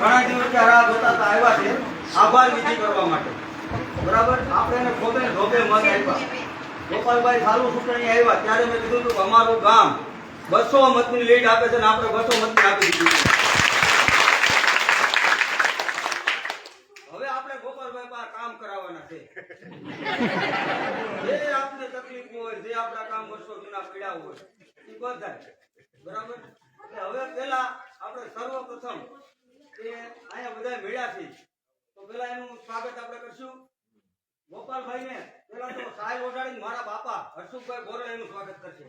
ઘણા દિવસથી રાહ જોતા હતા આવ્યા છે. આભાર વિધિ કરવા માટે. બરાબર? આપણે એને ધોબે મત આપ્યા. ગોપાલભાઈ સારું ચૂંટણી આવ્યા, ત્યારે મેં કીધું હતું અમારું ગામ બસો મતની લીડ આપે છે ને આપણે બસો મતની આપી દીધી હવે આપણે ગોપાલભાઈ કામ કરાવવાના છે. જે આપને તકલીફ હોય, જે આપણા કામ વર્ષો જૂના બરાબર? હવે પેલા આપણે સર્વપ્રથમ કે અહીંયા બધા મળ્યા છે. તો પેલા એનું સ્વાગત આપણે કરશું. ગોપાલભાઈ પેલા તો સાહેબ ઓઢાડીને મારા બાપા હર્ષુભાઈ ગોરલ એનું સ્વાગત કરશે.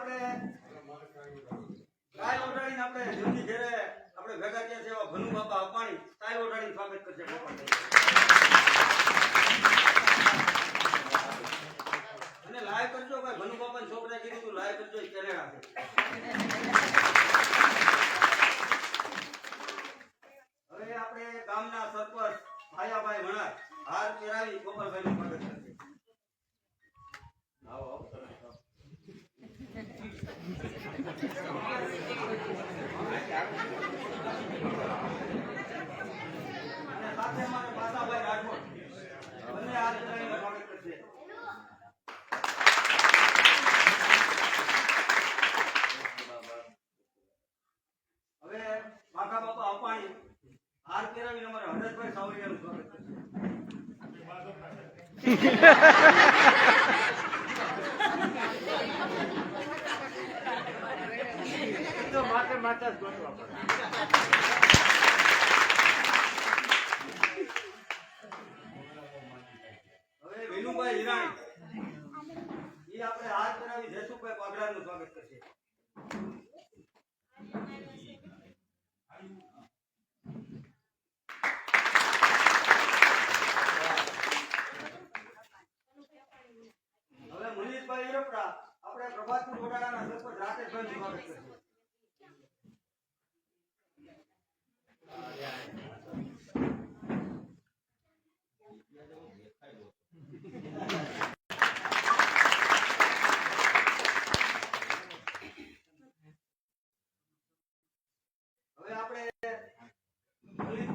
આપણે ગાય ઓઢાડીને આપણે જલ્દી ઘેરે આપણે ભેગા થયા છે એવા ભનુ બાપા અપાણી. ગાય ઓઢાડીને સ્વાગત કરશે ગોપાલભાઈ અને લાય કરજો ભાઈ, ભનુ બાપાના છોકરાએ કીધું લાય કરજો છે. હવે આપણે ગામના સરપંચ ભાયાભાઈ વણાર હાર પહેરાવી ગોપાલભાઈનું સ્વાગત કરશે આવો આવો તમે આવો. અને સાથે અમારા પાસાભાઈ રાઠોડ બંને હાથ મિલાવીને સ્વાગત કરશે હવે બાકા બાપા અપાણી. હાર પહેરાવીને અમારા હરેશભાઈ સાવરિયાનું સ્વાગત કરશે. હવે વિનુભાઈ હિરાણી એ આપણે હાથ પહેરાવી જસુભાઈ પાઘડાનું સ્વાગત કરશે. હવે મુનીષભાઈ હિરપરા આપણે પ્રભાતપુર વડાડાના સરપંચ રાકેશભાઈનું સ્વાગત કરશે.